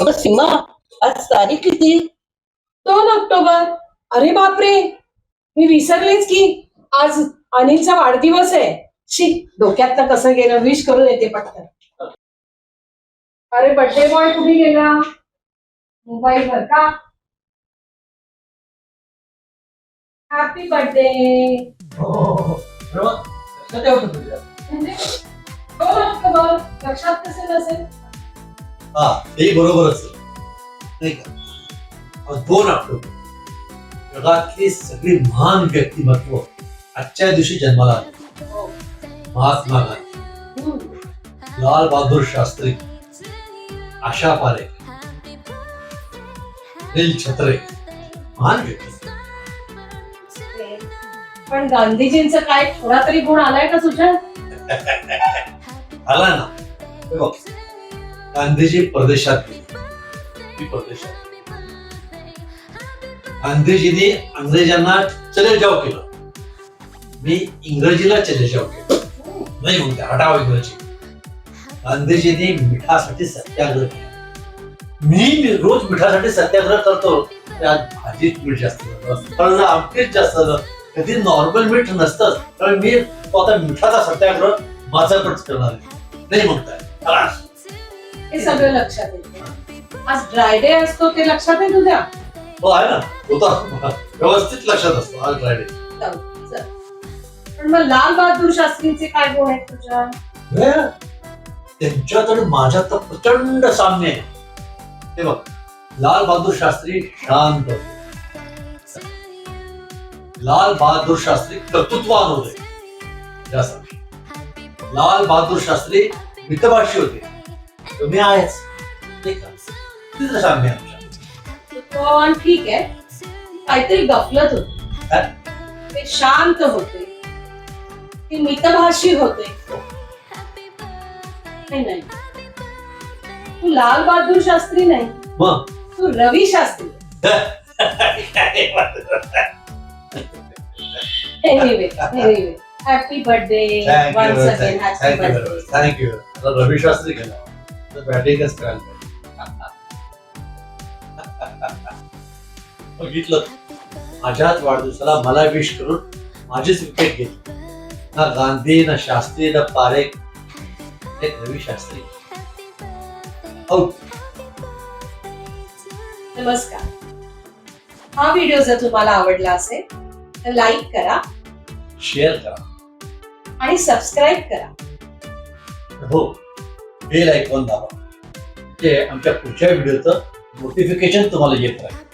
अगं सीमा आज तारीख किती? दोन ऑक्टोबर. अरे बापरे. मी विसरलेच की. आज अनिलचा वाढदिवस आहे. शी डोक्यात कसं गेलं? विश करून येते पटकन. अरे बर्थडे बॉय कुठे गेला? मोबाईल वर का? हॅपी बर्थडे म्हणजे दोन ऑक्टोबर. लक्षात कसे नसेल हा ते बरोबरच. आहे. नाही का? दोन ऑक्टोबर जगातली सगळी महान व्यक्तिमत्व आजच्या दिवशी जन्माला आली. महात्मा गांधी. लाल बहादूर शास्त्री. आशा अनिल छत्रे. महान व्यक्ती पण गांधीजींचं काय थोडा तरी गुण आलाय का तुझ्या? आला ना. गांधीजी परदेशात गेले. परदेशात गांधीजींनी अंग्रेजांना चले जाव केलं. मी इंग्रजीला चले जाव केलं. नाही म्हणते हटाव इंग्रजी. गांधीजींनी मिठासाठी सत्याग्रह केला. मी रोज मिठासाठी सत्याग्रह करतो. त्यात भाजीत मीठ जास्त झालं फळाला आमटीत जास्त झालं. कधी नॉर्मल मीठ नसतंच कारण मी आता मिठाचा सत्याग्रह माझ्याकडेच करणार आहे. नाही म्हणताय. हे सगळं लक्षात येते. आज ड्रायडे असतो ते लक्षात आहे तुझ्या? हो आहे ना. होता व्यवस्थित लक्षात असतो आज फ्रायडे चल. पण मग लाल बहादूर शास्त्रींचे काय गुण आहेत तुझ्या? त्यांच्यात आणि माझ्यात तर प्रचंड साम्य आहे. हे बघ लाल बहादूर शास्त्री शांत लाल बहादूर शास्त्री कर्तृत्वान होते. लाल बहादूर शास्त्री मितभाषी होते. तुम्ही आहेच तिथं साम्य आहे आमच्या. पण ठीक आहे. काहीतरी गफलत होती? ते शांत होते. ते मितभाषी होते. नाही नाही. तू लाल बहादूर शास्त्री नाही. मग? तू Ravi Shastri. Anyway anyway happy birthday once again happy birthday thank you Ravi Shastri गेला बॅटिंगच करायला पाहिजे बघितलं माझ्याच वाढदिवसाला मला विश करून माझीच विकेट घेतली ना गांधी ना शास्त्री ना पारेख. एक रवी शास्त्री. आऊट नमस्कार. हा व्हिडिओ जर तुम्हाला आवडला असेल तर लाईक करा. शेअर करा. आणि सबस्क्राईब करा. हो. बेल ऐकून दाबा. ते आमच्या पुढच्या व्हिडिओचं नोटिफिकेशन तुम्हाला येत राहील.